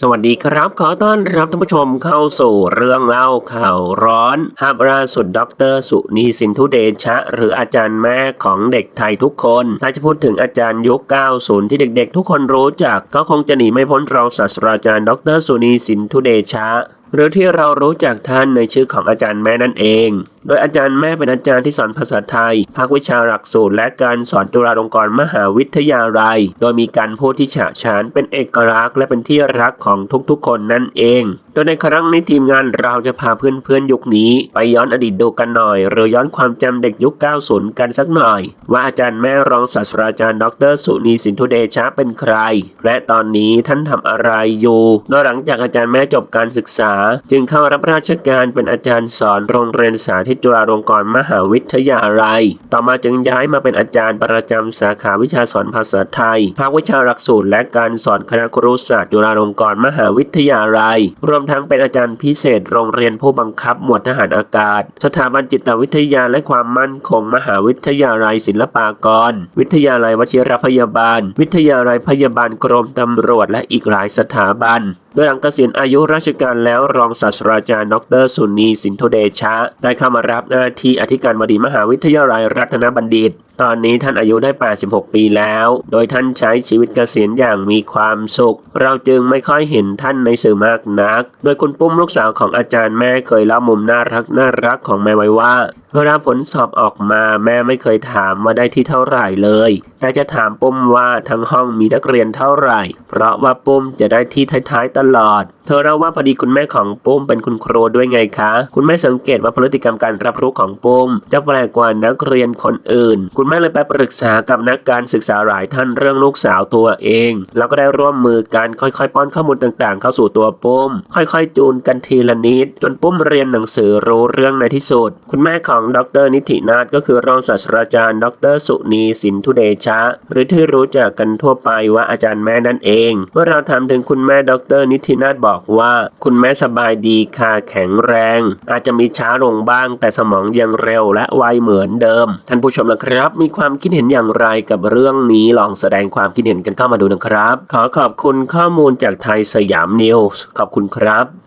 สวัสดีครับ ขอต้อนรับท่านผู้ชมเข้าสู่เรื่องเล่าข่าวร้อนหาบราสุดดร สุนีสินทุเดชะ หรืออาจารย์แม่ของเด็กไทยทุกคน ถ้าจะพูดถึงอาจารย์ยุค 90 ที่เด็กๆ ทุกคนรู้จัก ก็คงจะหนีไม่พ้นรองศาสตราจารย์ ดร สุนีสินทุเดชะ หรือที่เรารู้จักท่านในชื่อของอาจารย์แม่นั่นเอง โดยอาจารย์แม่เป็นอาจารย์ที่สอนภาษาไทย ภาควิชาหลักสูตร และการสอนจุฬาลงกรณ์มหาวิทยาลัย โดยมีการพูดที่ฉะฉานเป็นเอกลักษณ์และเป็นที่รักของทุกๆ คนนั่นเอง โดยในครั้งนี้ทีมงานเราจะพาเพื่อนๆยุคนี้ ไปย้อนอดีตดูกันหน่อย หรือย้อนความจำเด็กยุค 90 กันสักหน่อย ว่าอาจารย์แม่รองศาสตราจารย์ ดร สุนีสินทุเดชะเป็นใคร และตอนนี้ท่านทำอะไรอยู่โดยหลังจากอาจารย์แม่จบการศึกษา จึงเข้ารับราชการเป็นอาจารย์สอนโรงเรียนสาธิตจุฬาลงกรณ์มหาวิทยาลัย ต่อมาจึงย้ายมาเป็นอาจารย์ประจำสาขาวิชาสอนภาษาไทย ภาควิชาหลักสูตรและการสอนคณะครุศาสตร์จุฬาลงกรณ์มหาวิทยาลัย รวมทั้งเป็นอาจารย์พิเศษโรงเรียนผู้บังคับหมวดทหารอากาศ สถาบันจิตวิทยาและความมั่นคงมหาวิทยาลัยศิลปากร วิทยาลัยวชิรพยาบาล วิทยาลัยพยาบาลกรมตำรวจและอีกหลายสถาบัน โดยหลังเกษียณอายุราชการแล้วรองศาสตราจารย์ ดรสุนีสินโทเดชะ ได้เข้ามารับหน้าที่อธิการบดีมหาวิทยาลัยรัตนบัณฑิต ตอนนี้ท่านอายุได้ 86 ปีแล้ว โดยท่านใช้ชีวิตเกษียณอย่างมีความสุข เราจึงไม่ค่อยเห็นท่านในสื่อมากนัก โดยคุณปุ้มลูกสาวของอาจารย์แม่เคยเล่ามุมน่ารักน่ารักของแม่ไว้ว่า เวลาผลสอบออกมาแม่ไม่เคยถามว่าได้ที่เท่าไหร่เลย แต่จะถามปุ้มว่าทั้งห้องมีนักเรียนเท่าไหร่ เพราะว่าปุ้มจะได้ที่ท้ายๆตลอด เธอเล่าว่าพอดีคุณแม่ของปุ้มเป็นคุณครูด้วยไงคะ คุณแม่สังเกตว่าพฤติกรรมการรับรู้ของปุ้มจะแปลกกว่านักเรียนคนอื่น คุณแม่เลยไปปรึกษากับนักการศึกษาหลายท่านเรื่องลูกสาวตัวเอง แล้วก็ได้ร่วมมือกันค่อยๆ ป้อนข้อมูลต่างๆ เข้าสู่ตัวปุ้ม ค่อยๆ จูนกันทีละนิด จนปุ้มเรียนหนังสือรู้เรื่องในที่สุด คุณแม่ของดรนิตินาถก็คือรองศาสตราจารย์ ดรสุนีสินทุเดชะ หรือที่รู้จักกันทั่วไปว่าอาจารย์แม่นั่นเองเมื่อเราถามถึงคุณแม่ดรนิตินาถบอกว่า คุณแม่สบายดีค่ะแข็งแรง อาจจะมีช้าลงบ้าง แต่สมองยังเร็วและไวเหมือนเดิม ท่านผู้ชมนะครับ มีความคิดเห็นอย่างไรกับเรื่องนี้ลองแสดงความคิดเห็นกันเข้ามาดูนะครับ ขอขอบคุณข้อมูลจากไทยสยามนิวส์ขอบคุณครับ